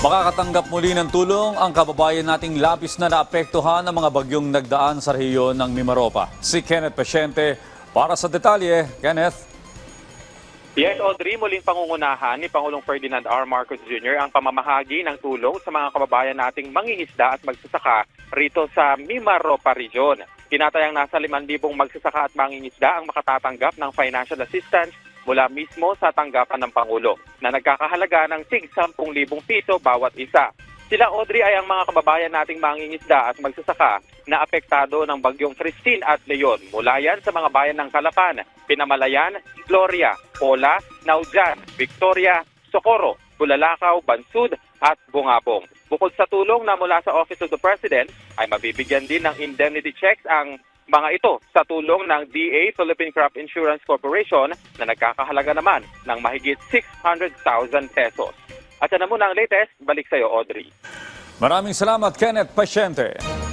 Makakatanggap muli ng tulong ang kababayan nating labis na naapektuhan ng mga bagyong nagdaan sa rehiyon ng Mimaropa. Si Kenneth Pasyente para sa detalye. Kenneth? Yes, Audrey, muling pangungunahan ni Pangulong Ferdinand R. Marcos Jr. ang pamamahagi ng tulong sa mga kababayan nating mangingisda at magsasaka rito sa Mimaropa Region. Tinatayang nasa 5,000 magsasaka at mangingisda ang makatatanggap ng financial assistance mula mismo sa tanggapan ng Pangulo na nagkakahalaga ng tig 10,000 piso bawat isa. Sila Audrey ay ang mga kababayan nating mangingisda at magsasaka na apektado ng bagyong Christine at Leon. Mula yan sa mga bayan ng Calapan, Pinamalayan, Gloria, Pola, Naujan, Victoria, Socorro, Bulalakaw, Bansud at Bungabong. Bukod sa tulong na mula sa Office of the President, ay mabibigyan din ng indemnity checks ang mga ito sa tulong ng DA Philippine Crop Insurance Corporation na nagkakahalaga naman ng mahigit 600,000 pesos. At yan na muna ang latest. Balik sa'yo, Audrey. Maraming salamat, Kenneth Pasyente.